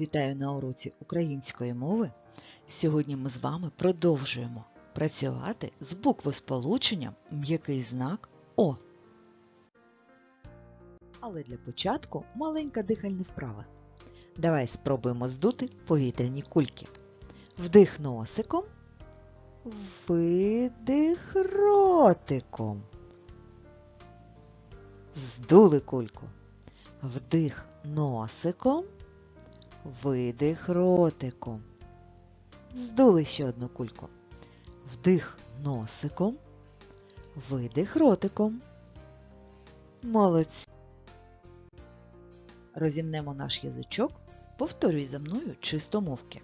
Вітаю на уроці української мови. Сьогодні ми з вами продовжуємо працювати з буквосполученням м'який знак О. Але для початку маленька дихальна вправа. Давай спробуємо здути повітряні кульки. Вдих носиком, видих ротиком. Здули кульку. Вдих носиком. Видих ротиком. Здули ще одну кульку. Вдих носиком. Видих ротиком. Молодці. Розімнемо наш язичок. Повторюй за мною чистомовки.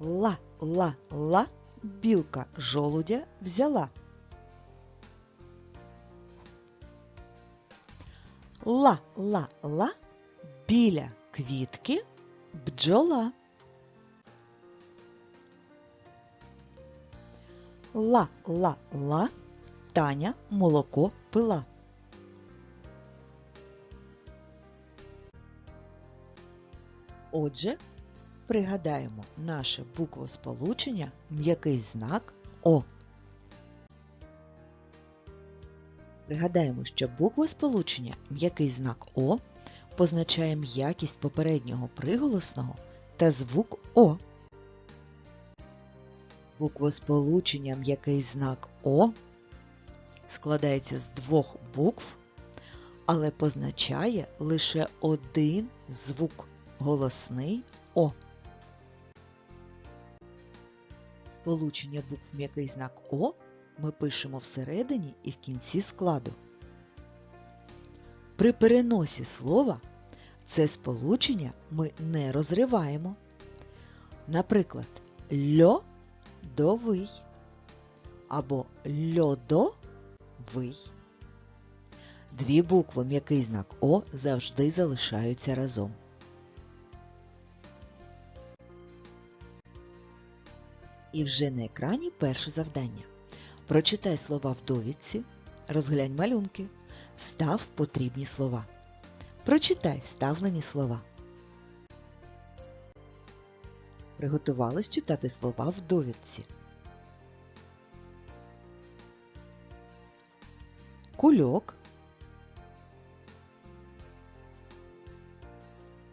Ла, ла, ла, білка жолудя взяла. Ла, ла, ла, біля квітки бджола. Ла, ла, ла, Таня молоко пила. Отже, пригадаємо наше буквосполучення м'який знак О. Пригадаємо, що буквосполучення м'який знак О позначає м'якість попереднього приголосного та звук О. Буквосполучення м'який знак О складається з двох букв, але позначає лише один звук голосний О. Сполучення букв м'який знак О ми пишемо всередині і в кінці складу. При переносі слова це сполучення ми не розриваємо. Наприклад, льодовий або льодовий. Дві букви м'який знак О завжди залишаються разом. І вже на екрані перше завдання. Прочитай слова в довідці, розглянь малюнки, став потрібні слова. Прочитай вставлені слова. Приготувались читати слова в довідці. Кульок.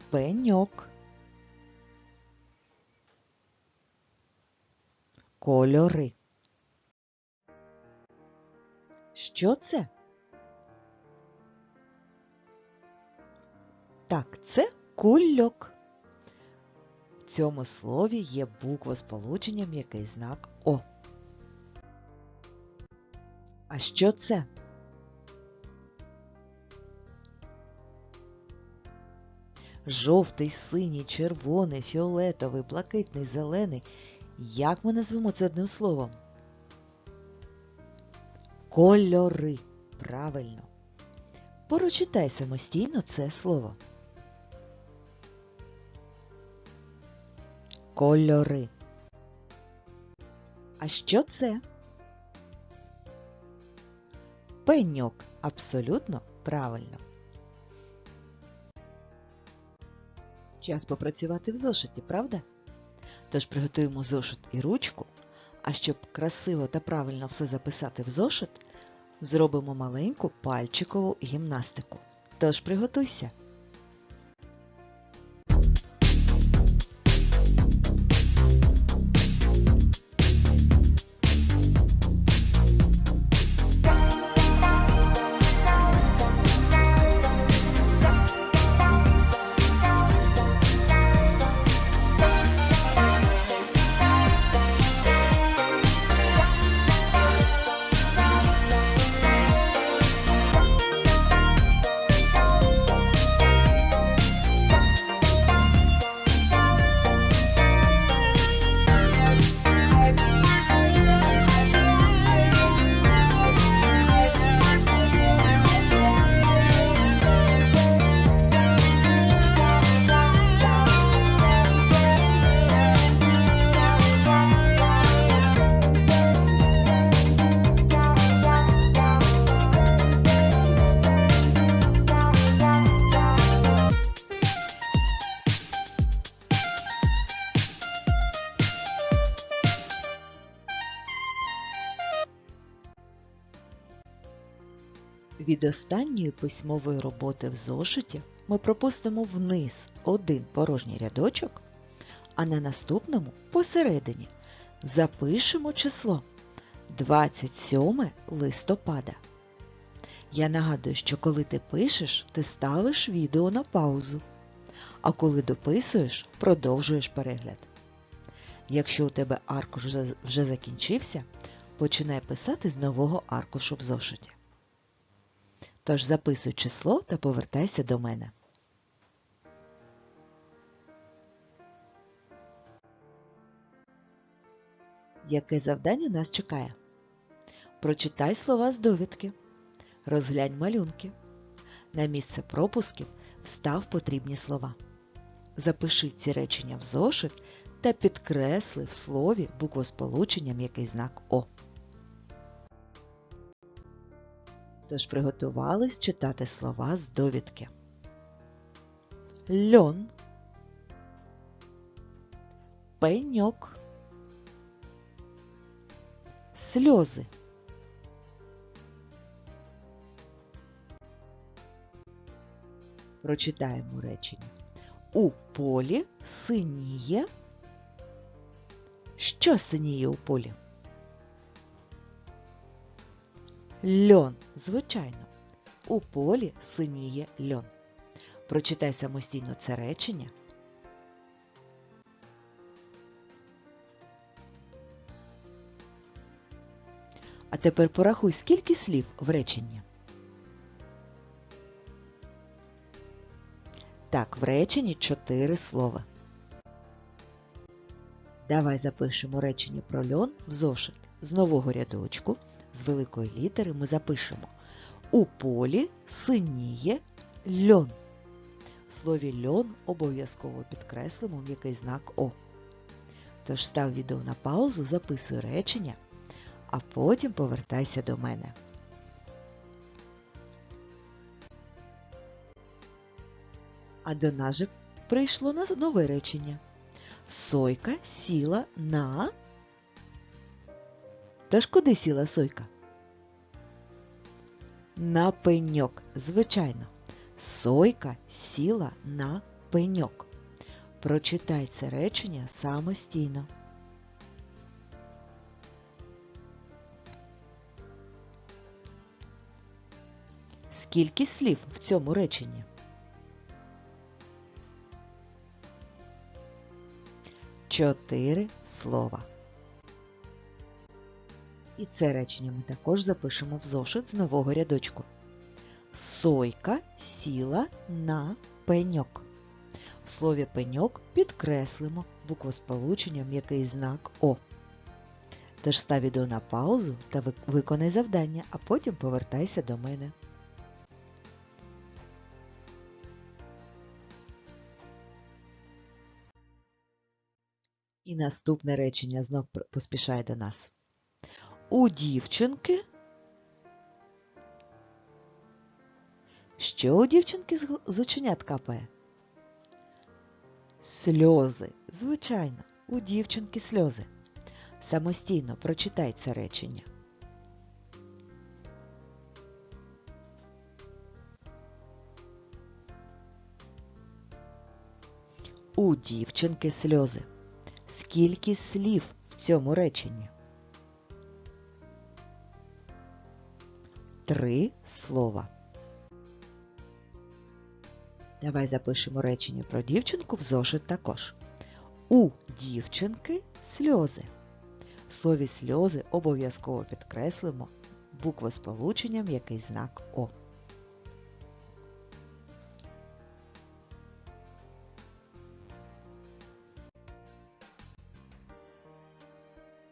Пеньок. Кольори. Що це? Так, це кульок. В цьому слові є буква сполучення м'який знак О. А що це? Жовтий, синій, червоний, фіолетовий, блакитний, зелений. Як ми назвемо це одним словом? Кольори. Правильно. Прочитай самостійно це слово. Кольори. А що це? Пеньок. Абсолютно правильно. Час попрацювати в зошиті, правда? Тож приготуємо зошит і ручку, а щоб красиво та правильно все записати в зошит, зробимо маленьку пальчикову гімнастику. Тож приготуйся! Від останньої письмової роботи в зошиті ми пропустимо вниз один порожній рядочок, а на наступному посередині запишемо число 27 листопада. Я нагадую, що коли ти пишеш, ти ставиш відео на паузу, а коли дописуєш, продовжуєш перегляд. Якщо у тебе аркуш вже, закінчився, починай писати з нового аркушу в зошиті. Тож записуй число та повертайся до мене. Яке завдання нас чекає? Прочитай слова з довідки. Розглянь малюнки. На місце пропусків встав потрібні слова. Запиши ці речення в зошит та підкресли в слові буквосполучення м'який знак О. Тож приготувались читати слова з довідки. Льон, пеньок, сльози. Прочитаємо речення. У полі синіє. Що синіє у полі? Льон, звичайно. У полі синіє льон. Прочитай самостійно це речення. А тепер порахуй, скільки слів в реченні. Так, в реченні чотири слова. Давай запишемо речення про льон в зошит. З нового рядочку, з великої літери ми запишемо У полі синіє льон. В слові льон обов'язково підкреслимо м'який знак О. Тож став відео на паузу, записуй речення, а потім повертайся до мене. А до нас же прийшло нове речення. Сойка сіла на. Тож куди сіла сойка? На пеньок, звичайно. Сойка сіла на пеньок. Прочитай це речення самостійно. Скільки слів в цьому реченні? Чотири слова. І це речення ми також запишемо в зошит з нового рядочку. Сойка сіла на пеньок. В слові пеньок підкреслимо буквосполучення м'який знак О. Тож став відео на паузу та виконай завдання, а потім повертайся до мене. І наступне речення знов поспішає до нас. У дівчинки. Що у дівчинки з оченят капає? Сльози. Звичайно, у дівчинки сльози. Самостійно прочитай це речення. У дівчинки сльози. Скільки слів в цьому реченні? Три слова. Давай запишемо речення про дівчинку в зошит також. У дівчинки сльози. В слові сльози обов'язково підкреслимо буквосполученням який знак О.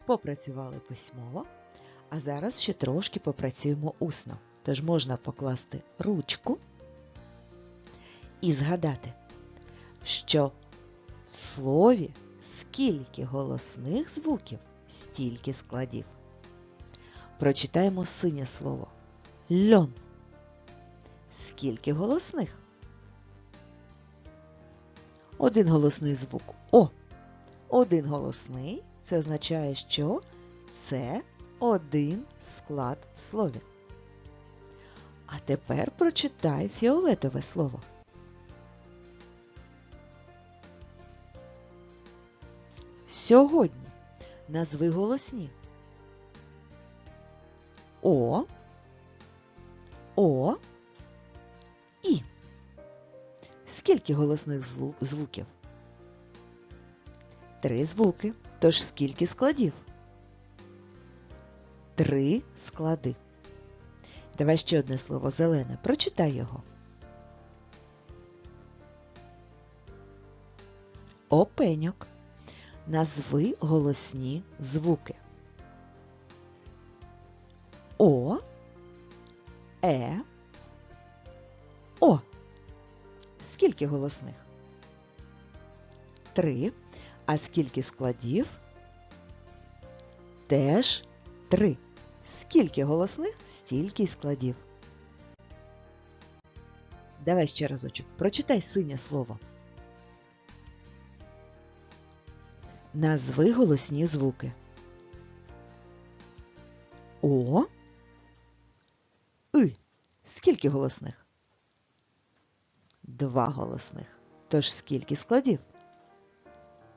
Попрацювали письмово, а зараз ще трошки попрацюємо усно. Тож можна покласти ручку і згадати, що в слові скільки голосних звуків, стільки складів. Прочитаємо синє слово льон. Скільки голосних? Один голосний звук О. Один голосний це означає, що це один склад в слові. А тепер прочитай фіолетове слово. Сьогодні назви голосні. О, О, І. Скільки голосних звуків? Три звуки. Тож скільки складів? Три склади. Давай ще одне слово зелене. Прочитай його. Опеньок. Назви голосні звуки. О, Е, О. Скільки голосних? Три. А скільки складів? Теж три. Скільки голосних, стільки й складів. Давай ще разочок. Прочитай синє слово. Назви голосні звуки. О. И. Скільки голосних? Два голосних. Тож скільки складів?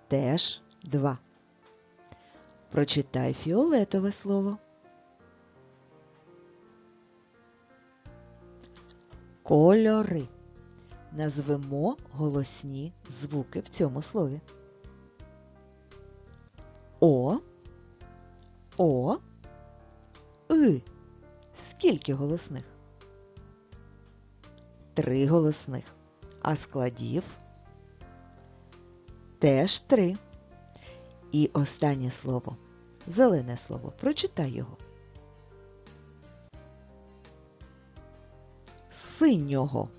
Теж два. Прочитай фіолетове слово. Кольори. Назвемо голосні звуки в цьому слові. О, О, И. Скільки голосних? Три голосних. А складів теж три. І останнє слово. Зелене слово. Прочитай його. Синього.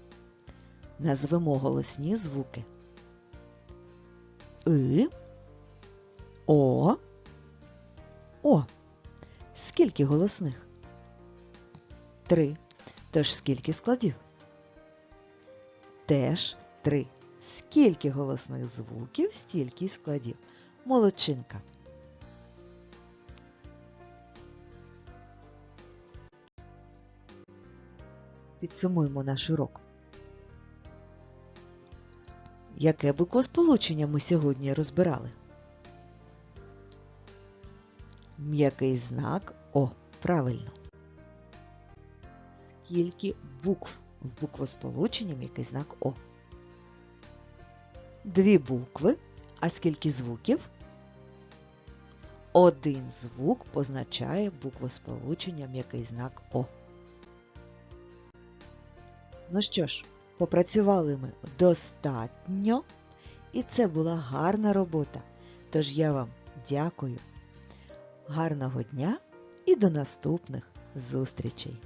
Назвемо голосні звуки. И. О. О. Скільки голосних? Три. Тож скільки складів? Теж три. Скільки голосних звуків, стільки складів. Молодчинка. Підсумуємо наш урок. Яке буквосполучення ми сьогодні розбирали? М'який знак О. Правильно. Скільки букв в буквосполученні м'який знак О? Дві букви. А скільки звуків? Один звук позначає буквосполучення м'який знак О. Ну що ж, попрацювали ми достатньо, і це була гарна робота. Тож я вам дякую. Гарного дня і до наступних зустрічей!